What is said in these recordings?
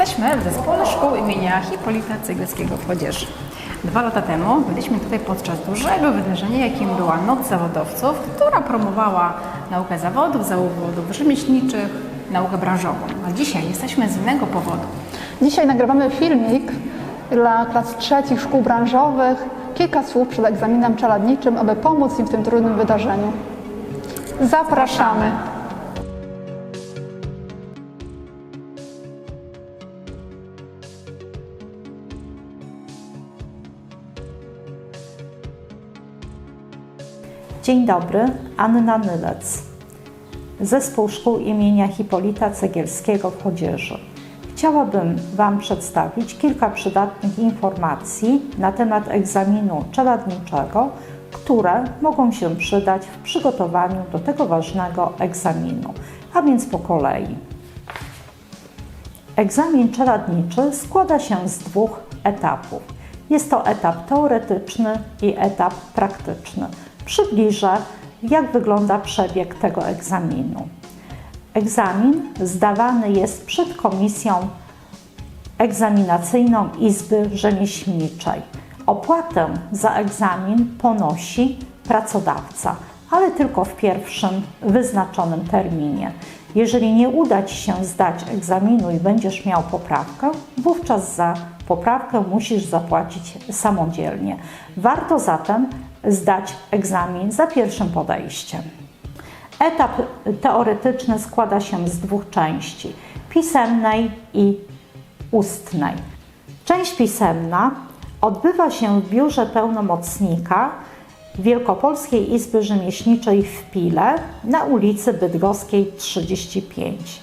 Jesteśmy w zespole szkół imienia Hipolita Cegleskiego w Chodzieży. Dwa lata temu byliśmy tutaj podczas dużego wydarzenia, jakim była Noc Zawodowców, która promowała naukę zawodów, zawodów rzemieślniczych, naukę branżową. A dzisiaj jesteśmy z innego powodu. Dzisiaj nagrywamy filmik dla klas trzecich szkół branżowych. Kilka słów przed egzaminem czeladniczym, aby pomóc im w tym trudnym wydarzeniu. Zapraszamy. Dzień dobry, Anna Nylec. Zespół Szkół imienia Hipolita Cegielskiego w Chodzieży. Chciałabym Wam przedstawić kilka przydatnych informacji na temat egzaminu czeladniczego, które mogą się przydać w przygotowaniu do tego ważnego egzaminu, a więc po kolei. Egzamin czeladniczy składa się z dwóch etapów. Jest to etap teoretyczny i etap praktyczny. Przybliżę, jak wygląda przebieg tego egzaminu. Egzamin zdawany jest przed komisją egzaminacyjną Izby Rzemieślniczej. Opłatę za egzamin ponosi pracodawca, ale tylko w pierwszym wyznaczonym terminie. Jeżeli nie uda Ci się zdać egzaminu i będziesz miał poprawkę, wówczas za poprawkę musisz zapłacić samodzielnie. Warto zatem zdać egzamin za pierwszym podejściem. Etap teoretyczny składa się z dwóch części: pisemnej i ustnej. Część pisemna odbywa się w biurze pełnomocnika Wielkopolskiej Izby Rzemieślniczej w Pile na ulicy Bydgoskiej 35.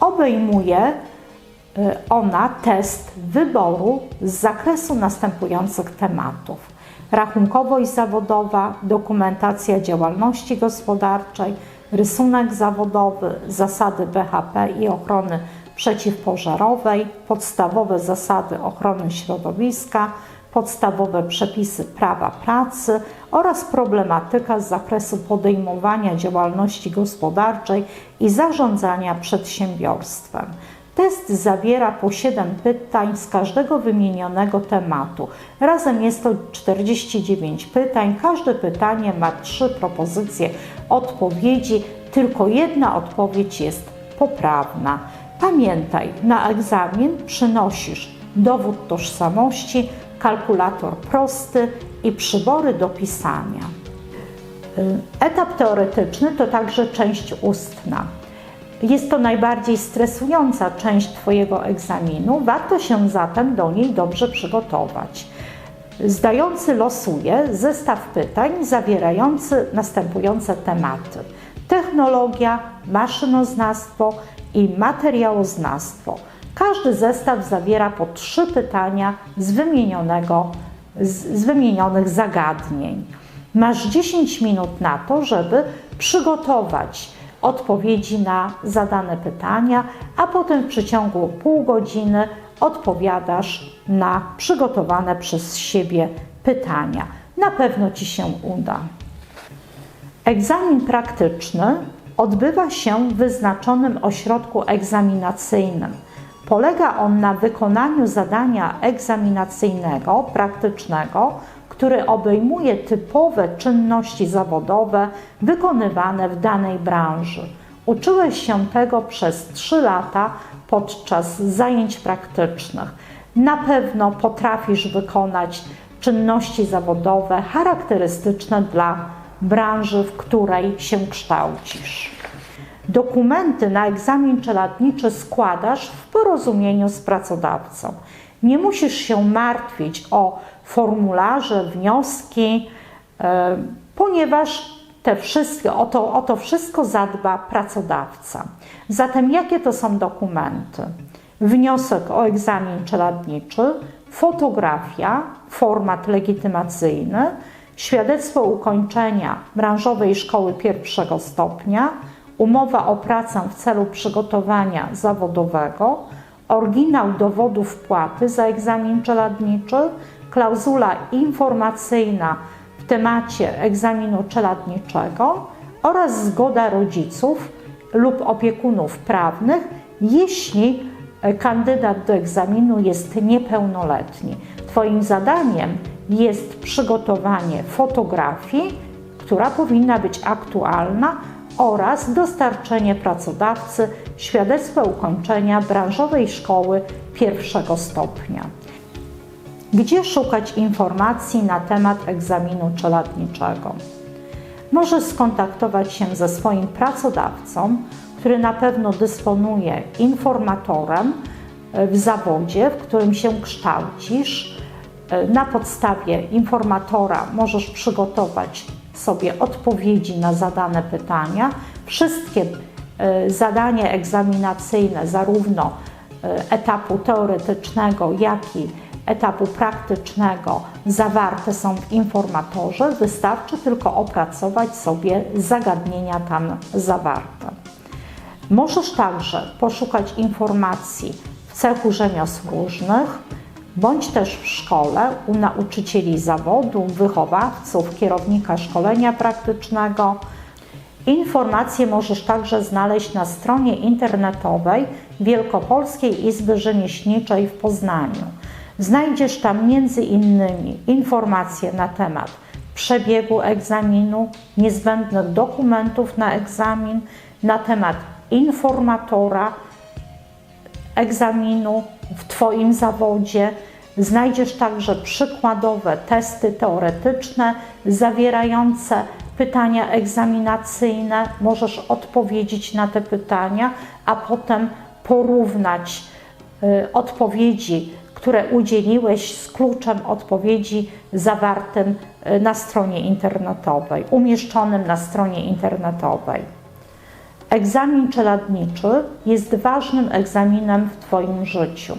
Obejmuje y, ona test wyboru z zakresu następujących tematów: rachunkowość zawodowa, dokumentacja działalności gospodarczej, rysunek zawodowy, zasady BHP i ochrony przeciwpożarowej, podstawowe zasady ochrony środowiska, podstawowe przepisy prawa pracy oraz problematyka z zakresu podejmowania działalności gospodarczej i zarządzania przedsiębiorstwem. Test zawiera po 7 pytań z każdego wymienionego tematu. Razem jest to 49 pytań. Każde pytanie ma trzy propozycje odpowiedzi, tylko jedna odpowiedź jest poprawna. Pamiętaj, na egzamin przynosisz dowód tożsamości, kalkulator prosty i przybory do pisania. Etap teoretyczny to także część ustna. Jest to najbardziej stresująca część Twojego egzaminu, warto się zatem do niej dobrze przygotować. Zdający losuje zestaw pytań zawierający następujące tematy: technologia, maszynoznawstwo i materiałoznawstwo. Każdy zestaw zawiera po trzy pytania z, wymienionego, z, z wymienionych zagadnień. Masz 10 minut na to, żeby przygotować odpowiedzi na zadane pytania, a potem w przeciągu pół godziny odpowiadasz na przygotowane przez siebie pytania. Na pewno Ci się uda. Egzamin praktyczny odbywa się w wyznaczonym ośrodku egzaminacyjnym. Polega on na wykonaniu zadania egzaminacyjnego, praktycznego, który obejmuje typowe czynności zawodowe wykonywane w danej branży. Uczyłeś się tego przez 3 lata podczas zajęć praktycznych. Na pewno potrafisz wykonać czynności zawodowe charakterystyczne dla branży, w której się kształcisz. Dokumenty na egzamin czeladniczy składasz w porozumieniu z pracodawcą. Nie musisz się martwić o formularze, wnioski, e, ponieważ te wszystkie, o, to, o to wszystko zadba pracodawca. Zatem jakie to są dokumenty? Wniosek o egzamin czeladniczy, fotografia, format legitymacyjny, świadectwo ukończenia branżowej szkoły pierwszego stopnia, umowa o pracę w celu przygotowania zawodowego, oryginał dowodu wpłaty za egzamin czeladniczy, klauzula informacyjna w temacie egzaminu czeladniczego oraz zgoda rodziców lub opiekunów prawnych, jeśli e, kandydat do egzaminu jest niepełnoletni. Twoim zadaniem jest przygotowanie fotografii, która powinna być aktualna oraz dostarczenie pracodawcy świadectwa ukończenia branżowej szkoły pierwszego stopnia. Gdzie szukać informacji na temat egzaminu czeladniczego? Możesz skontaktować się ze swoim pracodawcą, który na pewno dysponuje informatorem e, w zawodzie, w którym się kształcisz. E, Na podstawie informatora możesz przygotować sobie odpowiedzi na zadane pytania. Wszystkie e, zadania egzaminacyjne, zarówno e, etapu teoretycznego, jak i etapu praktycznego zawarte są w informatorze. Wystarczy tylko opracować sobie zagadnienia tam zawarte. Możesz także poszukać informacji w cechu rzemiosł różnych, bądź też w szkole u nauczycieli zawodu, wychowawców, kierownika szkolenia praktycznego. Informacje możesz także znaleźć na stronie internetowej Wielkopolskiej Izby Rzemieślniczej w Poznaniu. Znajdziesz tam innymi informacje na temat przebiegu egzaminu, niezbędnych dokumentów na egzamin, na temat informatora egzaminu w Twoim zawodzie. Znajdziesz także przykładowe testy teoretyczne zawierające pytania egzaminacyjne. Możesz odpowiedzieć na te pytania, a potem porównać y, odpowiedzi, które udzieliłeś z kluczem odpowiedzi zawartym y, na stronie internetowej, umieszczonym na stronie internetowej. Egzamin czeladniczy jest ważnym egzaminem w Twoim życiu,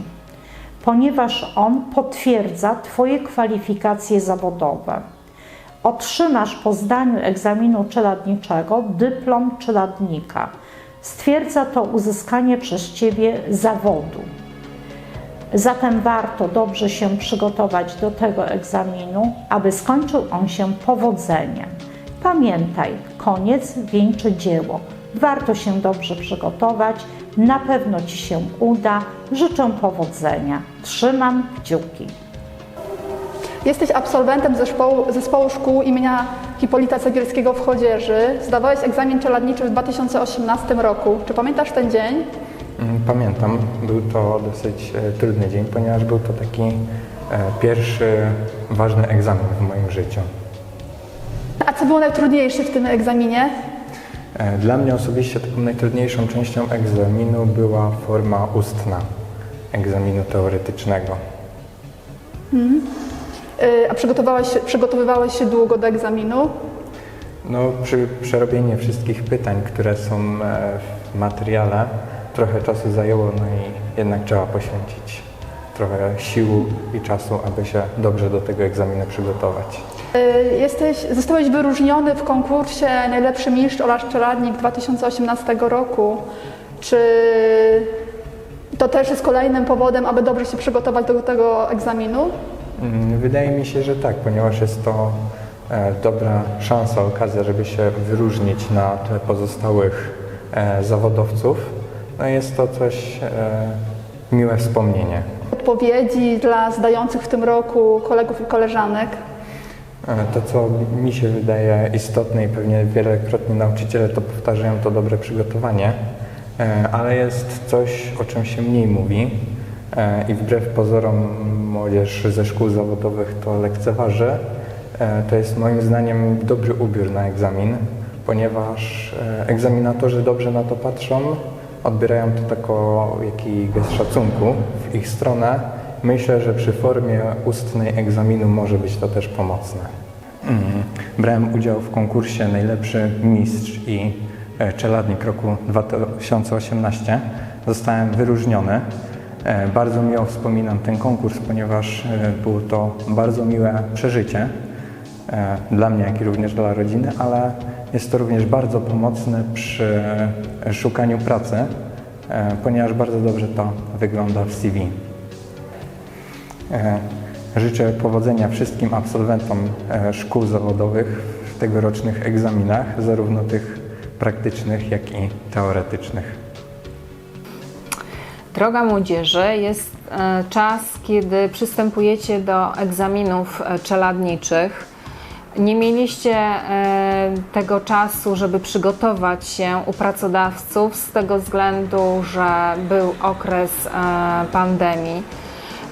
ponieważ on potwierdza Twoje kwalifikacje zawodowe. Otrzymasz po zdaniu egzaminu czeladniczego dyplom czeladnika. Stwierdza to uzyskanie przez Ciebie zawodu. Zatem warto dobrze się przygotować do tego egzaminu, aby skończył on się powodzeniem. Pamiętaj, koniec wieńczy dzieło. Warto się dobrze przygotować, na pewno Ci się uda. Życzę powodzenia. Trzymam kciuki. Jesteś absolwentem zespołu, zespołu szkół imienia Hipolita Cegielskiego w Chodzieży. Zdawałeś egzamin czeladniczy w 2018 roku. Czy pamiętasz ten dzień? Mm, Pamiętam, był to dosyć e, trudny dzień, ponieważ był to taki e, pierwszy ważny egzamin w moim życiu. A co było najtrudniejsze w tym egzaminie? E, Dla mnie osobiście taką najtrudniejszą częścią egzaminu była forma ustna egzaminu teoretycznego. Y, A przygotowałeś, przygotowywałeś się długo do egzaminu? No, przy przerobieniu wszystkich pytań, które są e, w materiale, trochę czasu zajęło, no i jednak trzeba poświęcić trochę sił i czasu, aby się dobrze do tego egzaminu przygotować. Y, Jesteś, zostałeś wyróżniony w konkursie Najlepszy Mistrz oraz Czeladnik 2018 roku. Czy to też jest kolejnym powodem, aby dobrze się przygotować do tego egzaminu? Mm, Wydaje mi się, że tak, ponieważ jest to e, dobra szansa, okazja, żeby się wyróżnić na tle pozostałych e, zawodowców. No jest to coś e, miłe wspomnienie. Odpowiedzi dla zdających w tym roku kolegów i koleżanek. To, co mi się wydaje istotne i pewnie wielokrotnie nauczyciele to powtarzają, to dobre przygotowanie, E, ale jest coś, o czym się mniej mówi e, i wbrew pozorom młodzież ze szkół zawodowych to lekceważy. E, To jest moim zdaniem dobry ubiór na egzamin, ponieważ egzaminatorzy dobrze na to patrzą, odbierają to jako jakiś gest szacunku w ich stronę. Myślę, że przy formie ustnej egzaminu może być to też pomocne. Mm. Brałem udział w konkursie Najlepszy Mistrz i e, Czeladnik roku 2018. Zostałem wyróżniony. E, Bardzo miło wspominam ten konkurs, ponieważ e, było to bardzo miłe przeżycie dla mnie, jak i również dla rodziny, ale jest to również bardzo pomocne przy szukaniu pracy, ponieważ bardzo dobrze to wygląda w CV. E, Życzę powodzenia wszystkim absolwentom e, szkół zawodowych w tegorocznych egzaminach, zarówno tych praktycznych, jak i teoretycznych. Droga młodzieży jest e, czas, kiedy przystępujecie do egzaminów czeladniczych. Nie mieliście tego czasu, żeby przygotować się u pracodawców z tego względu, że był okres pandemii.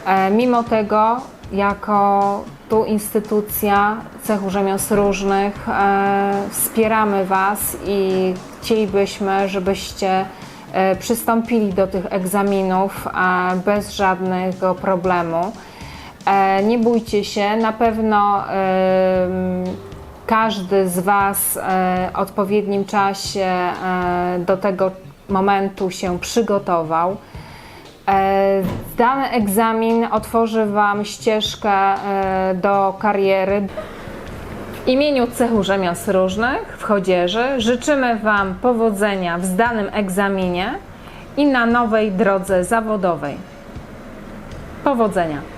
E, Mimo tego, jako tu instytucja cechu rzemiosł różnych, e, wspieramy Was i chcielibyśmy, żebyście e, przystąpili do tych egzaminów bez żadnego problemu. Nie bójcie się, na pewno każdy z Was w odpowiednim czasie do tego momentu się przygotował. E, Dany egzamin otworzy Wam ścieżkę e, do kariery. W imieniu cechu rzemiosł różnych w Chodzieży życzymy Wam powodzenia w zdanym egzaminie i na nowej drodze zawodowej. Powodzenia!